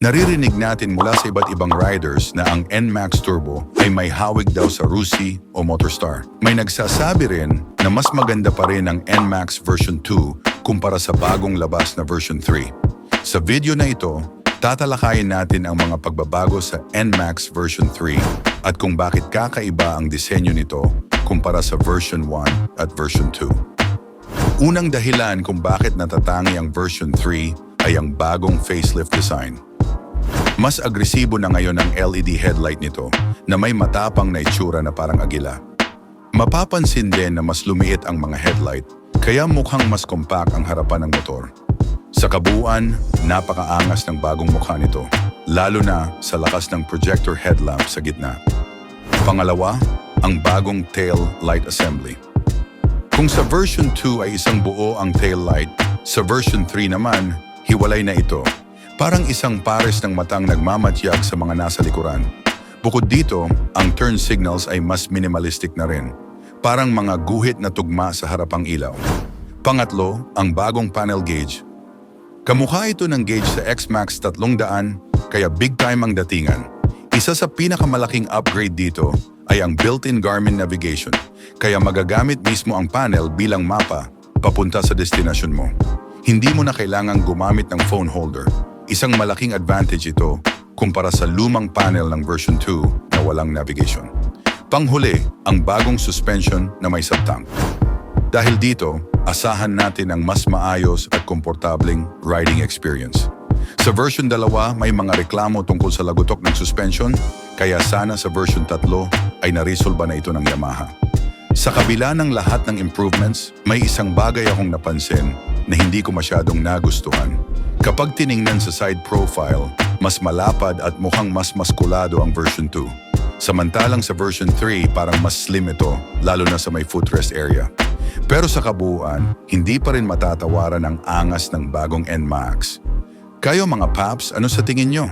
Naririnig natin mula sa iba't ibang riders na ang NMAX Turbo ay may hawig daw sa Rusi o Motorstar. May nagsasabi rin na mas maganda pa rin ang NMAX version 2 kumpara sa bagong labas na version 3. Sa video na ito, tatalakayin natin ang mga pagbabago sa NMAX version 3 at kung bakit kakaiba ang disenyo nito kumpara sa version 1 at version 2. Unang dahilan kung bakit natatangi ang version 3 ay ang bagong facelift design. Mas agresibo na ngayon ang LED headlight nito na may matapang na itsura na parang agila. Mapapansin din na mas lumiit ang mga headlight kaya mukhang mas compact ang harapan ng motor. Sa kabuuan, napakaangas ng bagong mukha nito, lalo na sa lakas ng projector headlamp sa gitna. Pangalawa, ang bagong tail light assembly. Kung sa version 2 ay isang buo ang tail light, sa version 3 naman, hiwalay na ito. Parang isang pares ng matang nagmamatyag sa mga nasa likuran. Bukod dito, ang turn signals ay mas minimalistic na rin. Parang mga guhit na tugma sa harapang ilaw. Pangatlo, ang bagong panel gauge. Kamukha ito ng gauge sa X-Max 300 kaya big time ang datingan. Isa sa pinakamalaking upgrade dito ay ang built-in Garmin navigation kaya magagamit mismo ang panel bilang mapa papunta sa destinasyon mo. Hindi mo na kailangang gumamit ng phone holder. Isang malaking advantage ito kumpara sa lumang panel ng version 2 na walang navigation. Panghuli, ang bagong suspension na may subtank. Dahil dito, asahan natin ang mas maayos at komportableng riding experience. Sa version 2, may mga reklamo tungkol sa lagutok ng suspension, kaya sana sa version 3 ay narisolba na ito ng Yamaha. Sa kabila ng lahat ng improvements, may isang bagay akong napansin na hindi ko masyadong nagustuhan. Kapag tiningnan sa side profile, mas malapad at mukhang mas maskulado ang version 2. Samantalang sa version 3, parang mas slim ito, lalo na sa may footrest area. Pero sa kabuuan, hindi pa rin matatawaran ang angas ng bagong NMAX. Kayo mga paps, ano sa tingin nyo?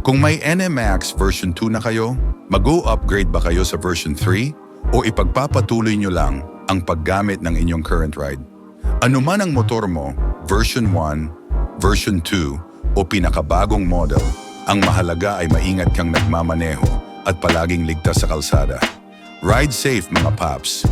Kung may NMAX version 2 na kayo, mag-upgrade ba kayo sa version 3? O ipagpapatuloy nyo lang ang paggamit ng inyong current ride? Ano man ang motor mo, version 1, version 2 o pinakabagong model, ang mahalaga ay maingat kang nagmamaneho at palaging ligtas sa kalsada. Ride safe mga paps!